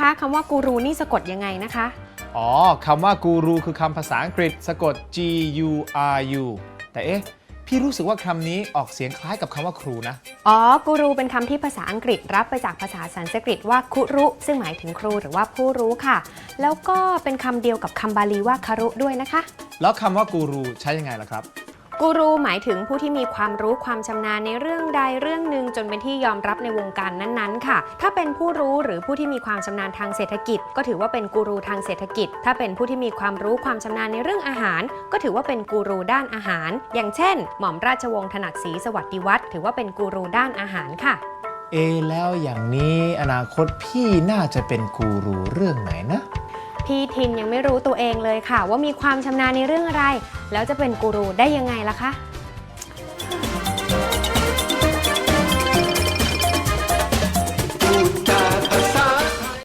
คะคำว่ากูรูนี่สะกดยังไงนะคะ อ๋อคำว่ากูรูคือคำภาษาอังกฤษสะกด G U R U แต่เอ๊ะ พี่รู้สึกว่าคำนี้ออกเสียงคล้ายกับคำว่าครูนะ อ๋อ กูรูเป็นคำที่ภาษาอังกฤษรับไปจากภาษาสันสกฤตว่าคุรุ ซึ่งหมายถึงครูหรือว่าผู้รู้ค่ะ แล้วก็เป็นคำเดียวกับคำบาลีว่าคารุด้วยนะคะ แล้วคำว่ากูรูใช้ยังไงล่ะครับ กูรูหมายถึงผู้ที่มีความรู้ความชำนาญในเรื่องใดเรื่องหนึ่งจนเป็นที่ยอมรับในวงการนั้นๆ ค่ะ ถ้าเป็นผู้รู้หรือผู้ที่มีความชำนาญทางเศรษฐกิจ ก็ถือว่าเป็นกูรูทางเศรษฐกิจ ถ้าเป็นผู้ที่มีความรู้ความชำนาญในเรื่องอาหาร ก็ถือว่าเป็นกูรูด้านอาหาร อย่างเช่น หม่อมราชวงศ์ถนัดศรีสวัสดิวัฒน์ถือว่าเป็นกูรูด้านอาหารค่ะ เอแล้วอย่างนี้อนาคตพี่น่าจะเป็นกูรูเรื่องไหนนะ พี่ทินยังไม่รู้ตัวเองเลยค่ะ ว่ามีความชำนาญในเรื่องอะไร แล้วจะเป็นกูรูได้ยังไงล่ะคะ